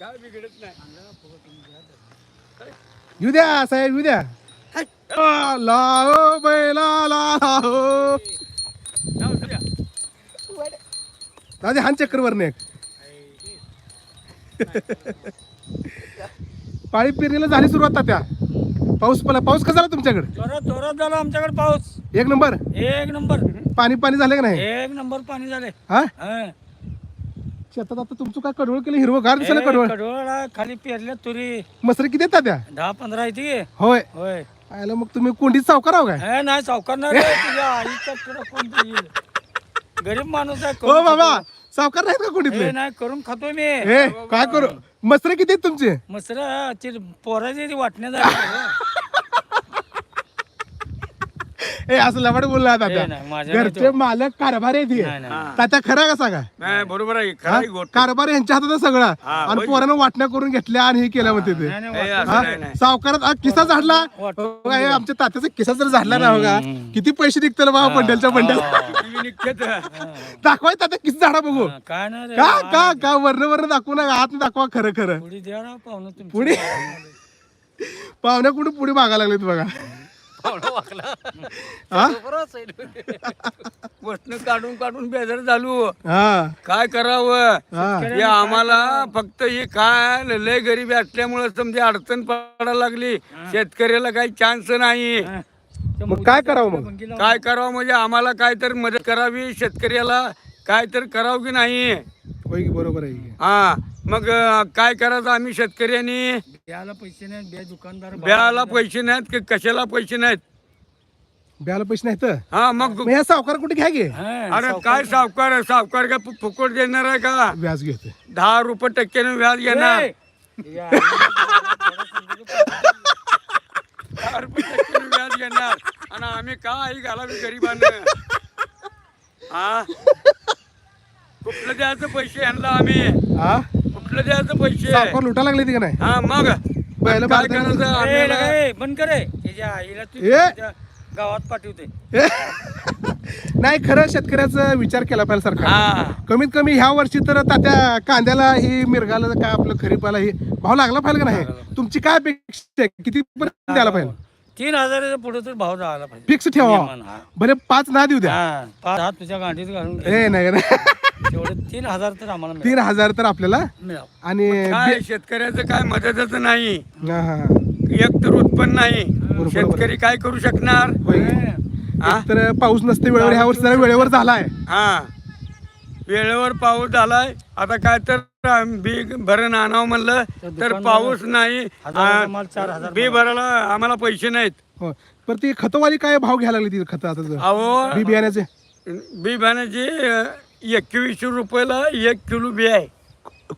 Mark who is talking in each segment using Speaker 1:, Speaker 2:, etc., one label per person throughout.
Speaker 1: काय बिघडत नाही.
Speaker 2: येऊ द्या साहेब येऊ द्या. लाओ बैला लाओ. दादी हान चक्करवर एक पाळी पेरणीला झाली सुरुवात तात्या पाऊस पडला पाऊस कसा झाला तुमच्याकडे?
Speaker 3: जोरात जोरात झाला आमच्याकडे पाऊस.
Speaker 2: एक नंबर?
Speaker 3: एक नंबर.
Speaker 2: पाणी पाणी झालं का नाही?
Speaker 3: एक नंबर पाणी झाले.
Speaker 2: हा?
Speaker 3: हं.
Speaker 2: शेतात आता तुमचं काय कडवळ केलं? हिरवं गार दिसायला
Speaker 3: ए,
Speaker 2: कडवळ.
Speaker 3: कडवळा खाली पेरल्या तुरी.
Speaker 2: मसरी किती येतात त्या?
Speaker 3: दहा पंधरा आहे ती.
Speaker 2: होय.
Speaker 3: होय.
Speaker 2: आयला मग तुम्ही कोंडीत सावकार आहो काय?
Speaker 3: ए, नाही सावकार नाही रे, तुझ्या आईचा तुला कोण देईल? गरीब माणूस आहे
Speaker 2: हो
Speaker 3: करून
Speaker 2: बाबा
Speaker 3: खातो.
Speaker 2: सावकार नाहीत का
Speaker 3: ए,
Speaker 2: कोंडीतले
Speaker 3: नाही करून खातो मी.
Speaker 2: हे काय करू? मसरे किती आहेत तुमचे?
Speaker 3: मसरा पोराची वाटण्या झाली.
Speaker 2: ए असं लबाड बोलला तात्या
Speaker 3: नाही
Speaker 2: घरचे मालक कारभार हे.
Speaker 3: नाही
Speaker 2: तात्या खरा का सांगा
Speaker 1: नाही बरोबर आहे
Speaker 2: हा? कारभार यांच्या हातात सगळं.
Speaker 1: हा,
Speaker 2: आणि. पोरानं वाटण्या करून घेतल्या आणि हे केलं म्हणते ते. हा? सावकारात आ, किस्सा झाडला? हो हे आमच्या तात्याचा किस्सा जर झाडला ना हो का किती पैसे निघतील बाबा
Speaker 1: किती निघतात
Speaker 2: दाखवाय तात्या किती झाडा बघू.
Speaker 3: हा, काय नाही रे.
Speaker 2: का का का? वर्ण वर्ण दाखवू नका. हात दाखवा खरं खरं.
Speaker 3: पुढे
Speaker 2: पाहुण्या कुठे पुढे मागा लागलेत बघा. हा
Speaker 1: वस्तू काढून काढून बेजार झालो.
Speaker 2: हा.
Speaker 1: काय करावं?
Speaker 2: हा.
Speaker 1: हे आम्हाला फक्त हे काय लय गरीबी असल्यामुळे समजा अडचण पडायला लागली. शेतकऱ्याला काही चान्स नाही.
Speaker 3: हा.
Speaker 2: मग काय करावं मग?
Speaker 1: काय करावं म्हणजे आम्हाला काय तर मदत करावी शेतकऱ्याला काय तर करावं की नाही?
Speaker 2: होय की बरोबर आहे की.
Speaker 1: हा. मग अं, काय करायचं आम्ही शेतकऱ्यांनी?
Speaker 3: द्यायला पैसे नाही बे दुकानदार
Speaker 1: ब्याला पैसे नाहीत की कशाला पैसे नाहीत?
Speaker 2: ब्याला पैसे नाहीत?
Speaker 1: हा मग
Speaker 2: सावकार कुठे घ्या गे
Speaker 3: हा,
Speaker 1: अरे काय सावकार आहे? सावकार काय फु- फुकट देणार आहे का?
Speaker 2: व्याज घेते
Speaker 1: दहा रुपये टक्क्याने व्याज घेणार.
Speaker 3: ए, या,
Speaker 1: दहा रुपये टक्क्याने व्याज घेणार. आणि आम्ही काय घालावी गरिबांना? हा? कुठलं द्यायचं पैसे यांना आम्ही?
Speaker 2: हा?
Speaker 1: कुठलं द्यायचं पैसे?
Speaker 2: सावकार लुटा लागले ती का नाही?
Speaker 1: हा मग.
Speaker 2: पहिलं
Speaker 1: काय करायचं?
Speaker 3: ए, ए, बंद करे त्याच्या आईला तू
Speaker 2: ए.
Speaker 3: तुझ्या गावात पाठवते.
Speaker 2: नाही खरं शेतकऱ्याचा विचार केला पाहिजे सरकार.
Speaker 1: हा.
Speaker 2: कमीत कमी ह्या वर्षी तर तात्या कांद्याला ही मिरगाला काय आपलं खरीपाला ही भाव लागला पाहिजे का नाही? तुमची काय अपेक्षा आहे? किती पर्यंत द्यायला पाहिजे?
Speaker 3: तीन हजाराच्या पुढे तर भाव जायला पाहिजे.
Speaker 2: फिक्स ठेवा.
Speaker 3: नियमन, हा.
Speaker 2: भले पाच ना देऊ द्या.
Speaker 3: हा, पाच हात तुझ्या गांडीत घालून.
Speaker 2: ए नाही नाही.
Speaker 3: तेवढे तीन हजार तर आम्हाला.
Speaker 2: तीन हजार तर आपल्याला?
Speaker 3: मिळावं.
Speaker 2: आणि
Speaker 1: काय शेतकऱ्याचं काय मदतच नाही.
Speaker 2: हा, हा.
Speaker 1: एक तर उत्पन्न नाही. शेतकरी काय करू शकणार?
Speaker 2: होय.
Speaker 1: हा?
Speaker 2: तर पाऊस नसते वेळेवर ह्या वर्षी जरा वेळेवर झालाय.
Speaker 1: हा. वेळेवर पाऊस झालाय. आता काय तर बी भरण आणावं म्हणलं तर
Speaker 3: दुकानदार-
Speaker 1: पाऊस नाही.
Speaker 3: हजाराचा
Speaker 1: आ,
Speaker 3: माल चार हजार
Speaker 1: बी भरायला आम्हाला पैसे नाहीत.
Speaker 2: हो. पण ती खतवाली काय भाव घ्यायला लागली ती खत आता बी
Speaker 1: अहो
Speaker 2: बियाण्याचे?
Speaker 1: बी बियाण्याची एकवीसशे रुपयाला एक किलो बी आहे.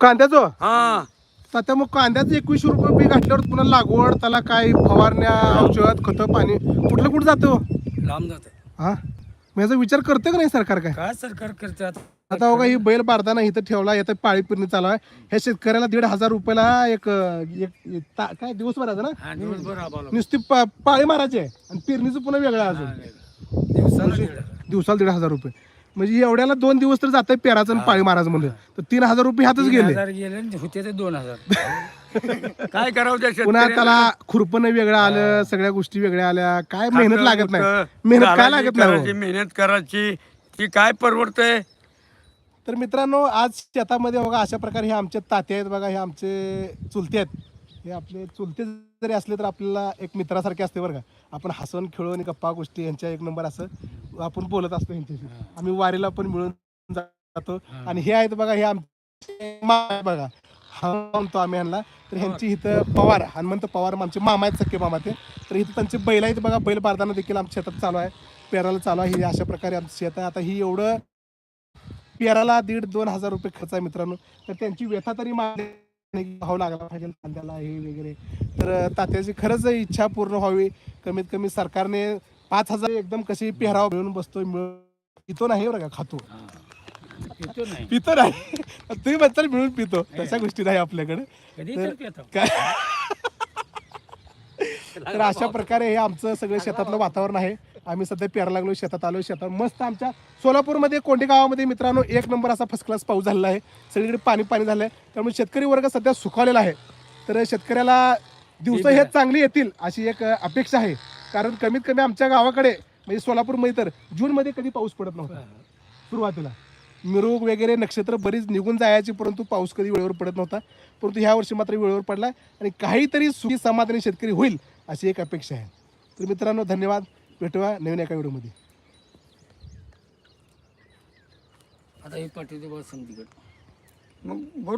Speaker 2: कांद्याचं?
Speaker 1: हा.
Speaker 2: आता मग कांद्याचं एकवीसशे रुपये बी घातल्यावर पुन्हा लागवड त्याला काय फवारण्या औषध खतं पाणी कुठलं कुठं जातं?
Speaker 3: लांब जाते.
Speaker 2: हा? मग याचा विचार करतं का नाही सरकार काय?
Speaker 3: काय सरकार करते आता?
Speaker 2: आता बघा ही बैल बारदाना इथं ठेवला येतं पाळी पिरणी चालू आहे. ह्या शेतकऱ्याला दीड हजार रुपयाला एक एक- एक ता- काय दिवसभराचं ना?
Speaker 3: हा, दिवसभर.
Speaker 2: नुसती पा- पाळी मारायची आहे. आणि पेरणीचं पुन्हा वेगळं अजून.
Speaker 3: दिवसाला दीड हजार
Speaker 2: रुपये. म्हणजे एवढ्याला दोन दिवस तर जात पेराचं आणि पाळी मारायचं म्हणलं तर तीन हजार रुपये ह्यातच
Speaker 3: तीन
Speaker 2: गेले.
Speaker 3: हजार गेले आणि होते ते दोन हजार.
Speaker 1: काय करावं त्या
Speaker 2: पुन्हा
Speaker 1: शेतकऱ्याला?
Speaker 2: त्याला खुरपण वेगळं आलं सगळ्या गोष्टी वेगळ्या आल्या. काय मेहनत
Speaker 1: खातं
Speaker 2: लागत नाही.
Speaker 1: होतं,
Speaker 2: मेहनत काय लागत नाही
Speaker 1: करायची,
Speaker 2: हो.
Speaker 1: मेहनत करायची. ती काय परवडतंय?
Speaker 2: तर मित्रांनो आज शेतामध्ये बघा अशा प्रकारे हे आमचे ताते आहेत बघा हे आमचे चुलते आहेत. हे आपले चुलते जरी असले तर आपल्याला एक मित्रासारखे असते बरं का. आपण हसन खेळून गप्पा गोष्टी यांच्या एक नंबर असं आपण बोलत असतो यांच्याशी आम्ही वारीला पण मिळून जातो. आणि हे आहेत बघा हे आमचे मामा आहेत बघा. हा म्हणतो आम्ही यांना तर ह्यांची इथं पवार हनुमंत पवार आमचे मामा आहेत सख्खे मामा ते. तर इथं त्यांचे बैल आहेत बघा बैल बारदाना देखील आमच्या शेतात चालू आहे. पेराला चालू आहे. हे अशा प्रकारे आमचं शेत आहे. आता ही एवढं पेराला दीड दोन हजार रुपये खर्च आहे मित्रांनो. तर त्यांची व्यथा तरी भाव लागला पाहिजे. कांद्याला हे वगैरे. तर तात्याची खरंच इच्छा पूर्ण व्हावी. कमीत कमी सरकारने पाच हजार एकदम कशी पेहराव मिळून बसतोय मिळून पितो नाही बरं का खातो.
Speaker 3: नाही.
Speaker 2: पितो नाही. तुम्ही म्हणताल मिळून पितो. तशा गोष्टी नाही आपल्याकडे.
Speaker 3: कधी
Speaker 2: तर-
Speaker 3: पितो.
Speaker 2: काय? तर अशा प्रकारे हे आमचं सगळं शेतातलं वातावरण आहे. आम्ही सध्या पेरा लागलो शेतात आलो शेतात मस्त आमच्या सोलापूरमध्ये कोंडे गावामध्ये मित्रांनो एक नंबर असा फर्स्ट क्लास पाऊस झालेला आहे. सगळीकडे पाणी पाणी झालं आहे त्यामुळे शेतकरी वर्ग सध्या सुखावलेला आहे. तर शेतकऱ्याला दिवस हे चांगली येतील अशी एक अपेक्षा आहे. कारण कमीत कमी आमच्या गावाकडे म्हणजे सोलापूरमध्ये तर जूनमध्ये कधी पाऊस पडत नव्हता. सुरुवातीला. मिरूग वगैरे नक्षत्र बरीच निघून जायची परंतु पाऊस कधी वेळेवर पडत नव्हता. परंतु ह्या वर्षी मात्र वेळेवर पडला आणि काहीतरी सुखी समाधानी शेतकरी होईल अशी एक अपेक्षा आहे. तर मित्रांनो धन्यवाद. भेटूया नवीन एका व्हिडिओमध्ये.
Speaker 3: आता हे पाठवते बघा समजीकडे
Speaker 1: मग